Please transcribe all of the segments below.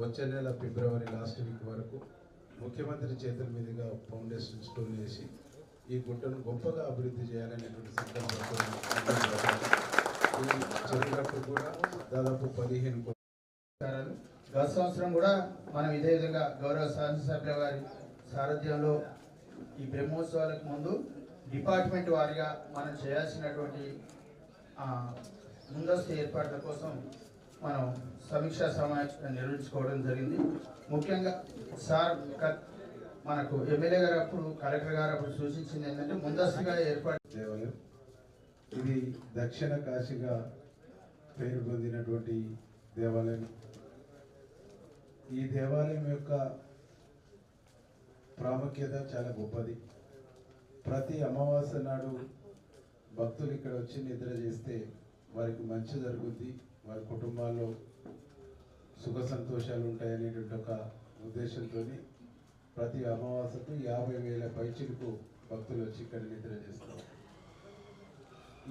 వచ్చే నెల ఫిబ్రవరి last week వరకు ముఖ్యమంత్రి చేతుల మీదుగా ఫౌండేషన్ స్టోన్ వేసి ఈ గుట్టను గొప్పగా అభివృద్ధి చేయాలనేటువంటి సంకల్పంతో ఈ కూడా దాదాపు పదిహేను గత సంవత్సరం కూడా మనం ఇదే విధంగా గౌరవ శాసనసభ్యుల వారి సారథ్యంలో ఈ బ్రహ్మోత్సవాలకు ముందు డిపార్ట్మెంట్ వారిగా మనం చేయాల్సినటువంటి ముందస్తు ఏర్పాట్ల కోసం మనం సమీక్షా సమావేశం నిర్వహించుకోవడం జరిగింది. ముఖ్యంగా సార్ మనకు ఎమ్మెల్యే గారు అప్పుడు కలెక్టర్ గారు అప్పుడు సూచించింది ఏంటంటే ముందస్తుగా ఏర్పాటు దేవాలయం. ఇది దక్షిణ కాశీగా పేరు పొందినటువంటి దేవాలయం. ఈ దేవాలయం యొక్క ప్రాముఖ్యత చాలా గొప్పది. ప్రతి అమావాస్య నాడు భక్తులు ఇక్కడ వచ్చి నిద్ర చేస్తే వారికి మంచి జరుగుద్ది. వారి కుటుంబాల్లో సుఖ సంతోషాలు ఉంటాయనేటువంటి ఒక ఉద్దేశంతో ప్రతి అమావాస్యకు యాభై వేల పైచిలకు భక్తులు వచ్చి ఇక్కడ నిద్ర చేస్తారు.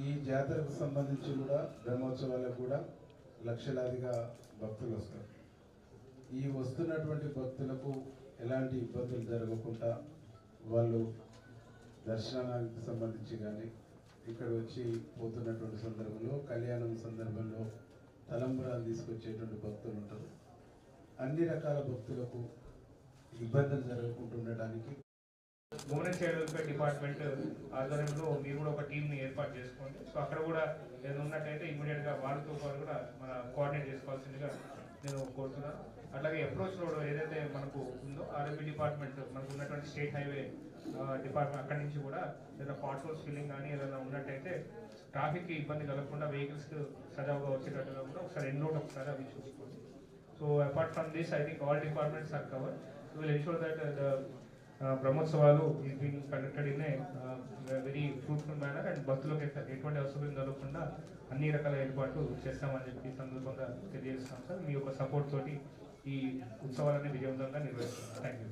ఈ జాతరకు సంబంధించి కూడా బ్రహ్మోత్సవాలకు కూడా లక్షలాదిగా భక్తులు వస్తారు. ఈ వస్తున్నటువంటి భక్తులకు ఎలాంటి ఇబ్బందులు జరగకుండా వాళ్ళు దర్శనానికి సంబంధించి కానీ ఇక్కడ వచ్చి పోతున్నటువంటి సందర్భంలో కళ్యాణం సందర్భంలో తలంబరాలు తీసుకొచ్చేటువంటి భక్తులు ఉంటారు. అన్ని రకాల భక్తులకు ఇబ్బందులు జరగకుండా ఉండడానికి భువనేశ్వర్ వెల్ఫేర్ డిపార్ట్మెంట్ ఆధ్వర్యంలో మీరు కూడా ఒక టీంని ఏర్పాటు చేసుకోండి. సో అక్కడ కూడా ఏదైనా ఉన్నట్టయితే ఇమీడియట్గా వారితో వాళ్ళతో పాటు కూడా మన కోఆర్డినేట్ చేసుకోవాల్సిందిగా నేను కోరుతున్నాను అట్లాగే అప్రోచ్ రోడ్ ఏదైతే మనకు ఉందో ఆర్ఎంపీ డిపార్ట్మెంట్ మనకు ఉన్నటువంటి స్టేట్ హైవే డిపార్ట్మెంట్ అక్కడి నుంచి కూడా ఏదైనా పాట్ హోల్స్ ఫిల్లింగ్ కానీ ఏదైనా ఉన్నట్టయితే ట్రాఫిక్కి ఇబ్బంది కలగకుండా వెహికల్స్ సజావుగా వచ్చేటట్టుగా కూడా ఒకసారి ఎన్ రోడ్ ఒకసారి అవి చూసుకోండి. So apart from this I think all departments are covered will ensure that the బ్రహ్మోత్సవాలు is being conducted manner and భక్తులకు ఎటువంటి అసౌకర్యం జరగకుండా అన్ని రకాల ఏర్పాట్లు చేస్తామని చెప్పి సందర్భంగా తెలియజేస్తాం సార్. మీ యొక్క సపోర్ట్ తోటి ఈ ఉత్సవాలన్నీ విజయవంతంగా నిర్వహిస్తున్నాం. థ్యాంక్ యూ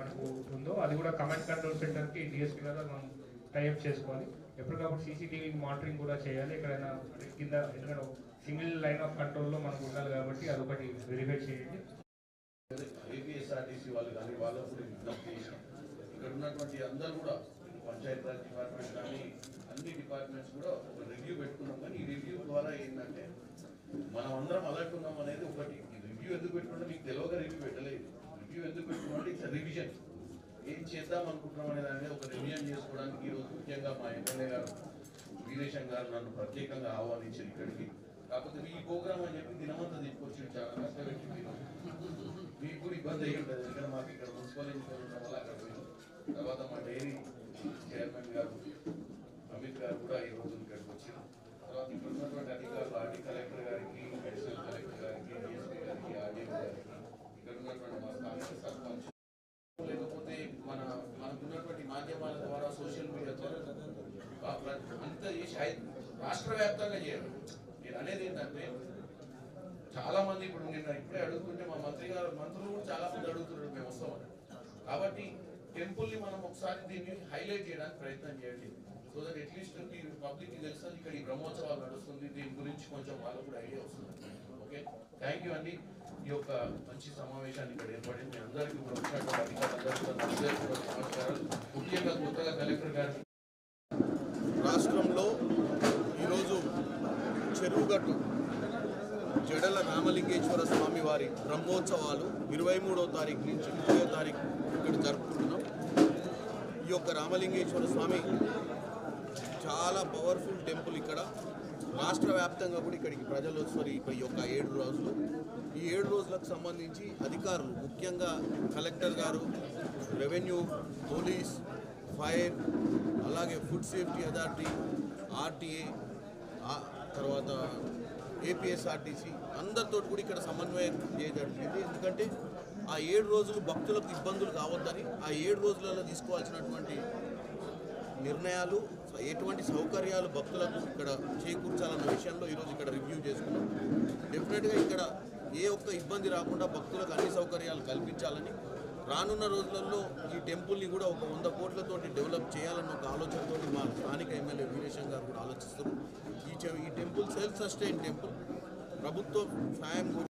మనకు ఉందో అది కూడా కమాండ్ కంట్రోల్ సెంటర్కి డిఎస్పీ గారు మనం టైప్ చేసుకోవాలి. ఎప్పటికప్పుడు సీసీటీవీ మానిటరింగ్ కూడా చేయాలి. ఎక్కడైనా కింద ఎందుకంటే సింగిల్ లైన్ ఆఫ్ కంట్రోల్లో మనకు ఉండాలి కాబట్టి అదొకటి వెరిఫై చేయండి. ఏపీఎస్ఆర్టీసీ వాళ్ళు కానీ వాళ్ళకు కూడా విజ్ఞప్తి చేసినాం ఇక్కడ ఉన్నటువంటి అందరూ కూడా పంచాయత్ రాజ్ డిపార్ట్మెంట్ కానీ అన్ని డిపార్ట్మెంట్స్ కూడా ఒక రివ్యూ పెట్టుకున్నాం. కానీ ఈ రివ్యూ ద్వారా ఏంటంటే మనం అందరం అలర్ట్ ఉన్నాం అనేది ఒకటి. ఈ రివ్యూ ఎందుకు పెట్టుకుంటే మీకు తెలియక రివ్యూ పెట్టలేదు. రివ్యూ ఎందుకు పెట్టుకుంటే ఇట్స్ రివిజన్ ఏం చేద్దాం అనుకుంటున్నాం అనే దాని ఒక రివిజన్ చేసుకోవడానికి ఈరోజు ముఖ్యంగా మా ఎమ్మెల్యే గారు వీరేశం గారు నన్ను ప్రత్యేకంగా ఆహ్వానించారు ఇక్కడికి. కాకపోతే మీ ప్రోగ్రామ్ అని చెప్పి దినమంతా తీసుకొచ్చి చాలా కష్టపెట్టి మీరు మీకు కూడా ఇబ్బంది అయ్యి ఉంటుంది. ఎందుకంటే మాకు ఇక్కడ మున్సిపల్ ఎన్నికలు ఉండడం వల్ల అక్కడ పోయినాం. తర్వాత మా డైరీ చైర్మన్ గారు అమిత్ గారు కూడా ఈ రోజు ఇక్కడికి వచ్చారు తర్వాత ఇక్కడ ఉన్నటువంటి అధికారులు ఆర్డీ కలెక్టర్ గారికి అడిషనల్ కలెక్టర్ గారికి డిఎస్పీ గారికి ఆర్డీఓ గారికి ఇక్కడ ఉన్నటువంటి మా స్థానిక సర్పంచ్ లేకపోతే మన మనకున్నటువంటి మాధ్యమాల ద్వారా సోషల్ మీడియా ద్వారా అంత అంతా చేసి రాష్ట్ర వ్యాప్తంగా చేయాలి. నేను అనేది ఏంటంటే చాలా మంది ఇప్పుడు నిన్న ఇప్పుడే అడుగుతుంటే మా మంత్రి గారు మంత్రులు కూడా చాలా మంది అడుగుతున్నారు మేము వస్తామని. కాబట్టి టెంపుల్ని మనం ఒకసారి దీన్ని హైలైట్ చేయడానికి ప్రయత్నం చేయండి. సో దట్ అట్లీస్ట్ పబ్లిక్కి తెలుస్తుంది ఇక్కడ ఈ బ్రహ్మోత్సవాలు నడుస్తుంది దీని గురించి కొంచెం వాళ్ళకు కూడా ఐడియా వస్తుంది. ఓకే థ్యాంక్ యూ అండి ఈ యొక్క మంచి సమావేశాన్ని ఇక్కడ ఏర్పడింది. మీ అందరికీ ఇప్పుడు వచ్చినటువంటి అధికారులందరికీ నమస్కారాలు. ముఖ్యంగా కొత్తగా కలెక్టర్ గారికి రాష్ట్రంలో ఈరోజు చెరువుగట్టు జడల రామలింగేశ్వర స్వామి వారి బ్రహ్మోత్సవాలు ఇరవై మూడవ తారీఖు నుంచి ముప్పై తారీఖు ఇక్కడ జరుపుకుంటున్నాం. ఈ యొక్క రామలింగేశ్వర స్వామి చాలా పవర్ఫుల్ టెంపుల్ ఇక్కడ. రాష్ట్ర వ్యాప్తంగా కూడా ఇక్కడికి ప్రజలు వస్తారు ఈ యొక్క ఏడు రోజులు. ఈ ఏడు రోజులకు సంబంధించి అధికారులు ముఖ్యంగా కలెక్టర్ గారు రెవెన్యూ పోలీస్ ఫైర్ అలాగే ఫుడ్ సేఫ్టీ అథారిటీ ఆర్టీఏ తర్వాత ఏపీఎస్ఆర్టీసీ అందరితో కూడా ఇక్కడ సమన్వయం చేయగలిగింది. ఎందుకంటే ఆ ఏడు రోజులు భక్తులకు ఇబ్బందులు కావద్దని ఆ ఏడు రోజులలో తీసుకోవాల్సినటువంటి నిర్ణయాలు ఎటువంటి సౌకర్యాలు భక్తులకు ఇక్కడ చేకూర్చాలన్న విషయంలో ఈరోజు ఇక్కడ రివ్యూ చేసుకున్నాం. డెఫినెట్గా ఇక్కడ ఏ ఒక్క ఇబ్బంది రాకుండా భక్తులకు అన్ని సౌకర్యాలు కల్పించాలని రానున్న రోజులలో ఈ టెంపుల్ని కూడా ఒక వంద కోట్లతోటి డెవలప్ చేయాలన్న ఒక ఆలోచనతోటి మా స్థానిక ఎమ్మెల్యే వీరేశం గారు కూడా ఆలోచిస్తారు ఈ ఈ టెంపుల్ సెల్ఫ్ సస్టైన్ టెంపుల్. ప్రభుత్వ సాయం